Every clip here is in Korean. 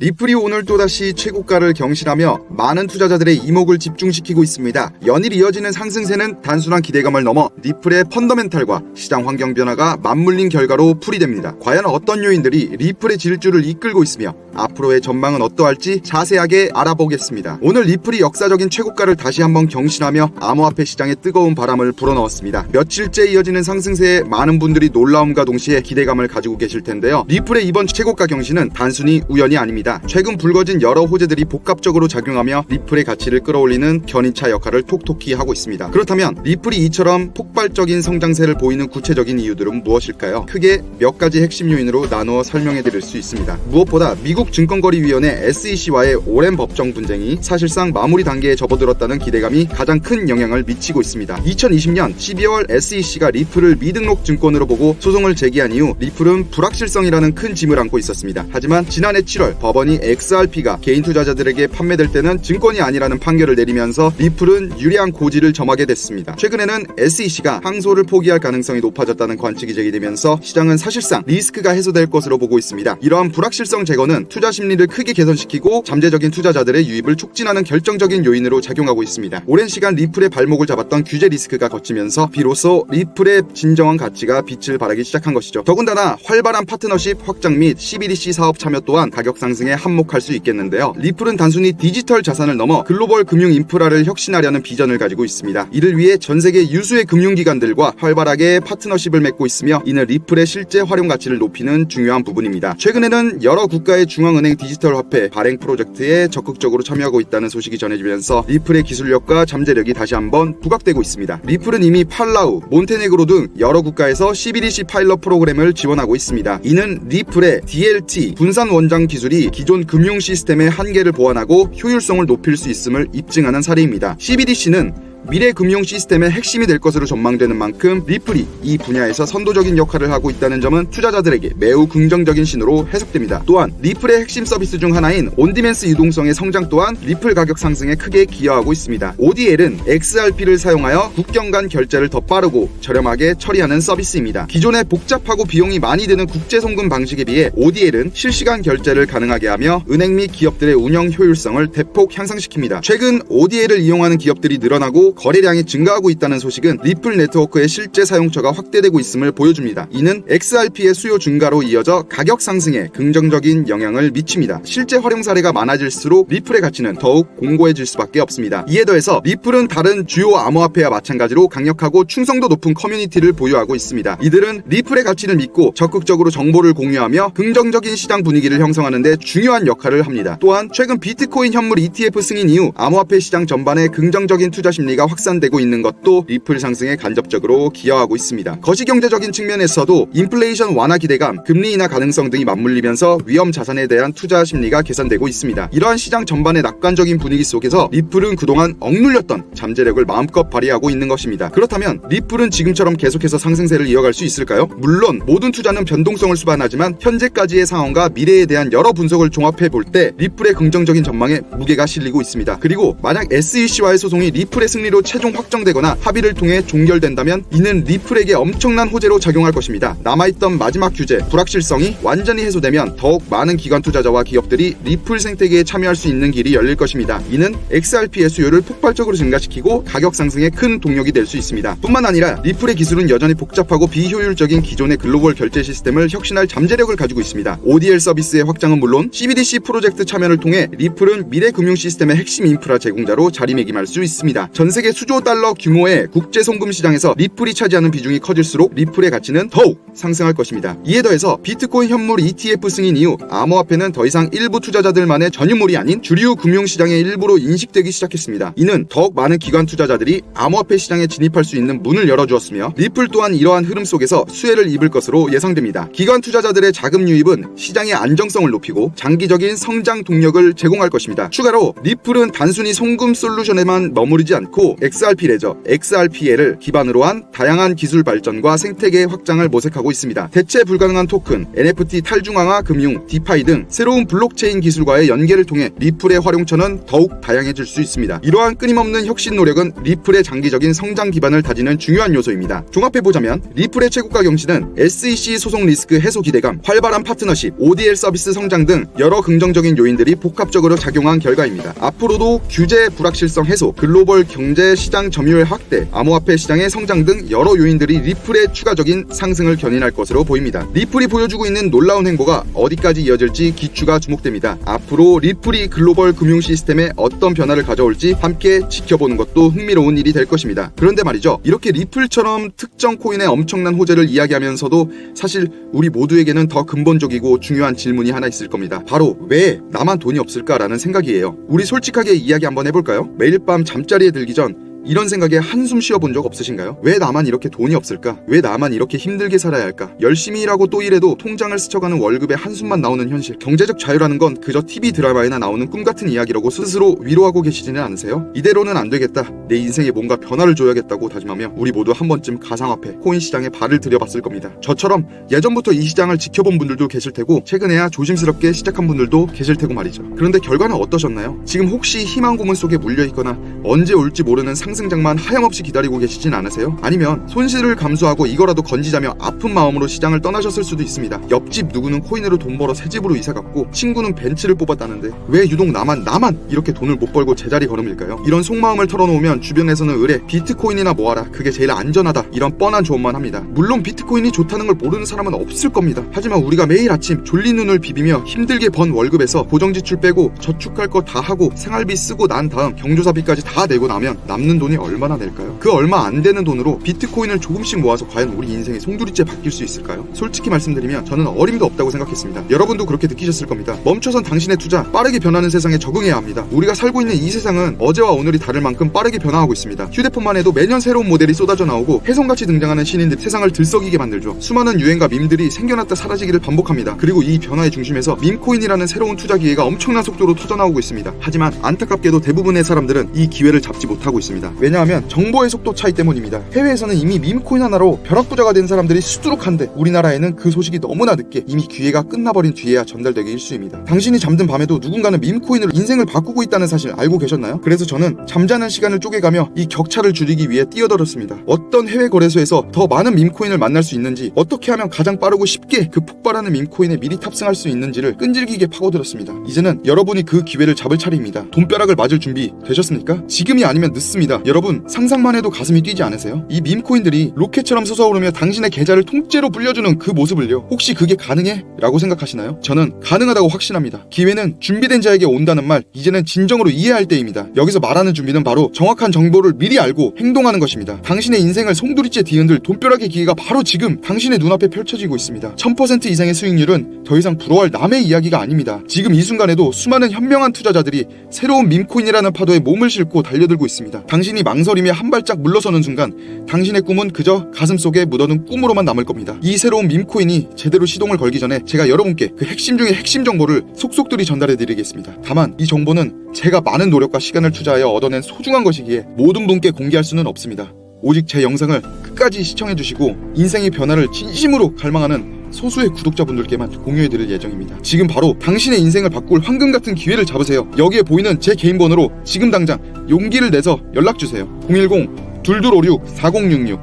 리플이 오늘 또다시 최고가를 경신하며 많은 투자자들의 이목을 집중시키고 있습니다. 연일 이어지는 상승세는 단순한 기대감을 넘어 리플의 펀더멘탈과 시장 환경 변화가 맞물린 결과로 풀이됩니다. 과연 어떤 요인들이 리플의 질주를 이끌고 있으며 앞으로의 전망은 어떠할지 자세하게 알아보겠습니다. 오늘 리플이 역사적인 최고가를 다시 한번 경신하며 암호화폐 시장에 뜨거운 바람을 불어넣었습니다. 며칠째 이어지는 상승세에 많은 분들이 놀라움과 동시에 기대감을 가지고 계실 텐데요. 리플의 이번 최고가 경신은 단순히 우연이 아닙니다. 최근 불거진 여러 호재들이 복합적으로 작용하며 리플의 가치를 끌어올리는 견인차 역할을 톡톡히 하고 있습니다. 그렇다면 리플이 이처럼 폭발적인 성장세를 보이는 구체적인 이유들은 무엇일까요? 크게 몇 가지 핵심 요인으로 나누어 설명해 드릴 수 있습니다. 무엇보다 미국 증권거래위원회 SEC와의 오랜 법정 분쟁이 사실상 마무리 단계에 접어들었다는 기대감이 가장 큰 영향을 미치고 있습니다. 2020년 12월 SEC가 리플을 미등록 증권으로 보고 소송을 제기한 이후 리플은 불확실성이라는 큰 짐을 안고 있었습니다. 하지만 지난해 7월 법 원이 XRP가 개인 투자자들에게 판매될 때는 증권이 아니라는 판결을 내리면서 리플은 유리한 고지를 점하게 됐습니다. 최근에는 SEC가 항소를 포기할 가능성이 높아졌다는 관측이 제기되면서 시장은 사실상 리스크가 해소될 것으로 보고 있습니다. 이러한 불확실성 제거는 투자 심리를 크게 개선시키고 잠재적인 투자자들의 유입을 촉진하는 결정적인 요인으로 작용하고 있습니다. 오랜 시간 리플의 발목을 잡았던 규제 리스크가 거치면서 비로소 리플의 진정한 가치가 빛을 발하기 시작한 것이죠. 더군다나 활발한 파트너십 확장 및 CBDC 사업 참여 또한 가격 상승 에 한몫할 수 있겠는데요. 리플은 단순히 디지털 자산을 넘어 글로벌 금융 인프라를 혁신하려는 비전을 가지고 있습니다. 이를 위해 전 세계 유수의 금융기관들과 활발하게 파트너십을 맺고 있으며 이는 리플의 실제 활용 가치를 높이는 중요한 부분입니다. 최근에는 여러 국가의 중앙은행 디지털 화폐 발행 프로젝트에 적극적으로 참여하고 있다는 소식이 전해지면서 리플의 기술력과 잠재력이 다시 한번 부각되고 있습니다. 리플은 이미 팔라우, 몬테네그로 등 여러 국가에서 CBDC 파일럿 프로그램을 지원하고 있습니다. 이는 리플의 DLT 분산 원장 기술이 기존 금융 시스템의 한계를 보완하고 효율성을 높일 수 있음을 입증하는 사례입니다. CBDC는 미래 금융 시스템의 핵심이 될 것으로 전망되는 만큼 리플이 이 분야에서 선도적인 역할을 하고 있다는 점은 투자자들에게 매우 긍정적인 신호로 해석됩니다. 또한 리플의 핵심 서비스 중 하나인 온디맨스 유동성의 성장 또한 리플 가격 상승에 크게 기여하고 있습니다. ODL은 XRP를 사용하여 국경 간 결제를 더 빠르고 저렴하게 처리하는 서비스입니다. 기존의 복잡하고 비용이 많이 드는 국제 송금 방식에 비해 ODL은 실시간 결제를 가능하게 하며 은행 및 기업들의 운영 효율성을 대폭 향상시킵니다. 최근 ODL을 이용하는 기업들이 늘어나고 거래량이 증가하고 있다는 소식은 리플 네트워크의 실제 사용처가 확대되고 있음을 보여줍니다. 이는 XRP의 수요 증가로 이어져 가격 상승에 긍정적인 영향을 미칩니다. 실제 활용 사례가 많아질수록 리플의 가치는 더욱 공고해질 수밖에 없습니다. 이에 더해서 리플은 다른 주요 암호화폐와 마찬가지로 강력하고 충성도 높은 커뮤니티를 보유하고 있습니다. 이들은 리플의 가치를 믿고 적극적으로 정보를 공유하며 긍정적인 시장 분위기를 형성하는 데 중요한 역할을 합니다. 또한 최근 비트코인 현물 ETF 승인 이후 암호화폐 시장 전반에 긍정적인 투자 심리가 확산되고 있는 것도 리플 상승에 간접적으로 기여하고 있습니다. 거시 경제적인 측면에서도 인플레이션 완화 기대감, 금리 인하 가능성 등이 맞물리면서 위험 자산에 대한 투자 심리가 개선되고 있습니다. 이러한 시장 전반의 낙관적인 분위기 속에서 리플은 그동안 억눌렸던 잠재력을 마음껏 발휘하고 있는 것입니다. 그렇다면 리플은 지금처럼 계속해서 상승세를 이어갈 수 있을까요? 물론 모든 투자는 변동성을 수반하지만 현재까지의 상황과 미래에 대한 여러 분석을 종합해 볼 때 리플의 긍정적인 전망에 무게가 실리고 있습니다. 그리고 만약 SEC와의 소송이 리플의 승리 로 최종 확정되거나 합의를 통해 종결된다면 이는 리플에게 엄청난 호재로 작용할 것입니다. 남아있던 마지막 규제, 불확실성이 완전히 해소되면 더욱 많은 기관 투자자와 기업들이 리플 생태계에 참여할 수 있는 길이 열릴 것입니다. 이는 XRP의 수요를 폭발적으로 증가시키고 가격 상승에 큰 동력이 될 수 있습니다. 뿐만 아니라 리플의 기술은 여전히 복잡하고 비효율적인 기존의 글로벌 결제 시스템을 혁신할 잠재력을 가지고 있습니다. ODL 서비스의 확장은 물론 CBDC 프로젝트 참여를 통해 리플은 미래 금융 시스템의 핵심 인프라 제공자로 자리매김할 수 있습니다. 전 세계 수조 달러 규모의 국제 송금 시장에서 리플이 차지하는 비중이 커질수록 리플의 가치는 더욱 상승할 것입니다. 이에 더해서 비트코인 현물 ETF 승인 이후 암호화폐는 더 이상 일부 투자자들만의 전유물이 아닌 주류 금융 시장의 일부로 인식되기 시작했습니다. 이는 더욱 많은 기관 투자자들이 암호화폐 시장에 진입할 수 있는 문을 열어주었으며 리플 또한 이러한 흐름 속에서 수혜를 입을 것으로 예상됩니다. 기관 투자자들의 자금 유입은 시장의 안정성을 높이고 장기적인 성장 동력을 제공할 것입니다. 추가로 리플은 단순히 송금 솔루션에만 머무르지 않고 그리고 XRP 레저, XRPL을 기반으로 한 다양한 기술 발전과 생태계 확장을 모색하고 있습니다. 대체 불가능한 토큰, NFT 탈중앙화 금융, 디파이 등 새로운 블록체인 기술과의 연계를 통해 리플의 활용처는 더욱 다양해질 수 있습니다. 이러한 끊임없는 혁신 노력은 리플의 장기적인 성장 기반을 다지는 중요한 요소입니다. 종합해보자면 리플의 최고가 경신은 SEC 소송 리스크 해소 기대감, 활발한 파트너십, ODL 서비스 성장 등 여러 긍정적인 요인들이 복합적으로 작용한 결과입니다. 앞으로도 규제 불확실성 해소, 글로벌 경제 시장 점유율 확대, 암호화폐 시장의 성장 등 여러 요인들이 리플의 추가적인 상승을 견인할 것으로 보입니다. 리플이 보여주고 있는 놀라운 행보가 어디까지 이어질지 기추가 주목됩니다. 앞으로 리플이 글로벌 금융 시스템에 어떤 변화를 가져올지 함께 지켜보는 것도 흥미로운 일이 될 것입니다. 그런데 말이죠. 이렇게 리플처럼 특정 코인의 엄청난 호재를 이야기하면서도 사실 우리 모두에게는 더 근본적이고 중요한 질문이 하나 있을 겁니다. 바로 왜 나만 돈이 없을까라는 생각이에요. 우리 솔직하게 이야기 한번 해볼까요? 매일 밤 잠자리에 들기 전 이런 생각에 한숨 쉬어본 적 없으신가요? 왜 나만 이렇게 돈이 없을까? 왜 나만 이렇게 힘들게 살아야 할까? 열심히 일하고 또 일해도 통장을 스쳐가는 월급에 한숨만 나오는 현실. 경제적 자유라는 건 그저 TV 드라마에나 나오는 꿈 같은 이야기라고 스스로 위로하고 계시지는 않으세요? 이대로는 안 되겠다. 내 인생에 뭔가 변화를 줘야겠다고 다짐하며 우리 모두 한 번쯤 가상화폐, 코인 시장에 발을 들여봤을 겁니다. 저처럼 예전부터 이 시장을 지켜본 분들도 계실 테고 최근에야 조심스럽게 시작한 분들도 계실 테고 말이죠. 그런데 결과는 어떠셨나요? 지금 혹시 희망 고문 속에 물려 있거나 언제 올지 모르는 상 승장만 하염없이 기다리고 계시진 않으세요? 아니면 손실을 감수하고 이거라도 건지자며 아픈 마음으로 시장을 떠나셨을 수도 있습니다. 옆집 누구는 코인으로 돈 벌어 새 집으로 이사 갔고 친구는 벤츠를 뽑았다는데 왜 유독 나만 나만 이렇게 돈을 못 벌고 제자리 걸음일까요? 이런 속마음을 털어놓으면 주변에서는 의뢰 비트코인이나 모아라 그게 제일 안전하다 이런 뻔한 조언만 합니다. 물론 비트코인이 좋다는 걸 모르는 사람은 없을 겁니다. 하지만 우리가 매일 아침 졸린 눈을 비비며 힘들게 번 월급에서 고정지출 빼고 저축할 거 다 하고 생활비 쓰고 난 다음 경조사비까지 다 내고 나면 남는 돈이 얼마나 될까요? 그 얼마 안 되는 돈으로 비트코인을 조금씩 모아서 과연 우리 인생의 송두리째 바뀔 수 있을까요? 솔직히 말씀드리면 저는 어림도 없다고 생각했습니다. 여러분도 그렇게 느끼셨을 겁니다. 멈춰선 당신의 투자 빠르게 변하는 세상에 적응해야 합니다. 우리가 살고 있는 이 세상은 어제와 오늘이 다를 만큼 빠르게 변화하고 있습니다. 휴대폰만 해도 매년 새로운 모델이 쏟아져 나오고 혜성같이 등장하는 신인들이 세상을 들썩이게 만들죠. 수많은 유행과 밈들이 생겨났다 사라지기를 반복합니다. 그리고 이 변화의 중심에서 밈코인이라는 새로운 투자 기회가 엄청난 속도로 터져나오고 있습니다. 하지만 안타깝게도 대부분의 사람들은 이 기회를 잡지 못하고 있습니다. 왜냐하면 정보의 속도 차이 때문입니다. 해외에서는 이미 밈코인 하나로 벼락부자가 된 사람들이 수두룩한데 우리나라에는 그 소식이 너무나 늦게 이미 기회가 끝나버린 뒤에야 전달되기 일쑤입니다. 당신이 잠든 밤에도 누군가는 밈코인으로 인생을 바꾸고 있다는 사실 알고 계셨나요? 그래서 저는 잠자는 시간을 쪼개가며 이 격차를 줄이기 위해 뛰어들었습니다. 어떤 해외 거래소에서 더 많은 밈코인을 만날 수 있는지 어떻게 하면 가장 빠르고 쉽게 그 폭발하는 밈코인에 미리 탑승할 수 있는지를 끈질기게 파고들었습니다. 이제는 여러분이 그 기회를 잡을 차례입니다. 돈벼락을 맞을 준비 되셨습니까? 지금이 아니면 늦습니다. 여러분 상상만 해도 가슴이 뛰지 않으세요? 이 밈코인들이 로켓처럼 솟아오르며 당신의 계좌를 통째로 불려주는 그 모습을요. 혹시 그게 가능해? 라고 생각하시나요? 저는 가능하다고 확신합니다. 기회는 준비된 자에게 온다는 말 이제는 진정으로 이해할 때입니다. 여기서 말하는 준비는 바로 정확한 정보를 미리 알고 행동하는 것입니다. 당신의 인생을 송두리째 뒤흔들 돈벼락의 기회가 바로 지금 당신의 눈앞에 펼쳐지고 있습니다. 1000% 이상의 수익률은 더 이상 부러워할 남의 이야기가 아닙니다. 지금 이 순간에도 수많은 현명한 투자자들이 새로운 밈코인이라는 파도에 몸을 싣고 달려들고 있습니다. 당신 이 망설이며 한 발짝 물러서는 순간 당신의 꿈은 그저 가슴 속에 묻어둔 꿈으로만 남을 겁니다. 이 새로운 밈코인이 제대로 시동을 걸기 전에 제가 여러분께 그 핵심 중의 핵심 정보를 속속들이 전달해 드리겠습니다. 다만 이 정보는 제가 많은 노력과 시간을 투자하여 얻어낸 소중한 것이기에 모든 분께 공개할 수는 없습니다. 오직 제 영상을 끝까지 시청해 주시고 인생의 변화를 진심으로 갈망하는 소수의 구독자분들께만 공유해드릴 예정입니다. 지금 바로 당신의 인생을 바꿀 황금 같은 기회를 잡으세요. 여기에 보이는 제 개인 번호로 지금 당장 용기를 내서 연락주세요. 010 2256 4066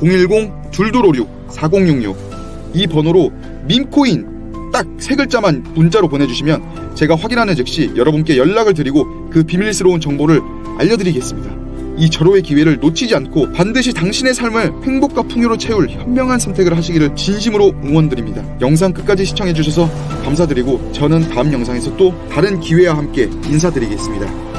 010 2256 4066 이 번호로 밈코인 딱세 글자만 문자로 보내주시면 제가 확인하는 즉시 여러분께 연락을 드리고 그 비밀스러운 정보를 알려드리겠습니다. 이 절호의 기회를 놓치지 않고 반드시 당신의 삶을 행복과 풍요로 채울 현명한 선택을 하시기를 진심으로 응원드립니다. 영상 끝까지 시청해주셔서 감사드리고 저는 다음 영상에서 또 다른 기회와 함께 인사드리겠습니다.